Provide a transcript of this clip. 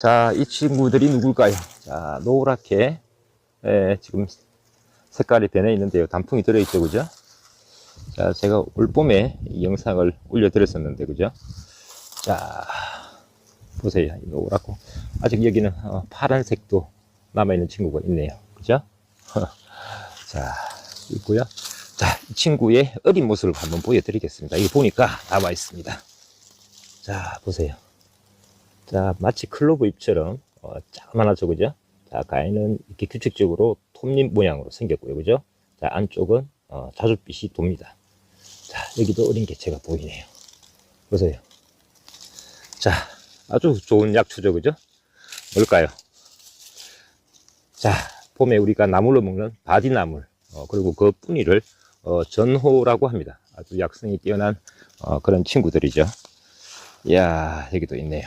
자, 이 친구들이 누굴까요? 자, 노랗게, 예, 지금 색깔이 변해 있는데요. 단풍이 들어있죠, 그죠? 자, 제가 올 봄에 이 영상을 올려드렸었는데, 그죠? 자, 보세요. 이 노랗고. 아직 여기는 어, 파란색도 남아있는 친구가 있네요. 그죠? 자, 있고요. 자, 이 친구의 어린 모습을 한번 보여드리겠습니다. 이거 보니까 남아 있습니다. 자, 보세요. 자, 마치 클로브 잎처럼 어, 자그만하죠, 그죠? 자, 가위는 이렇게 규칙적으로 톱잎 모양으로 생겼고요, 그죠? 자, 안쪽은 어, 자줏빛이 돕니다. 자, 여기도 어린 개체가 보이네요. 보세요. 자, 아주 좋은 약초죠, 그죠? 뭘까요? 자, 봄에 우리가 나물로 먹는 바디나물, 어, 그리고 그 뿌리를 어, 전호라고 합니다. 아주 약성이 뛰어난 어, 그런 친구들이죠. 이야, 여기도 있네요.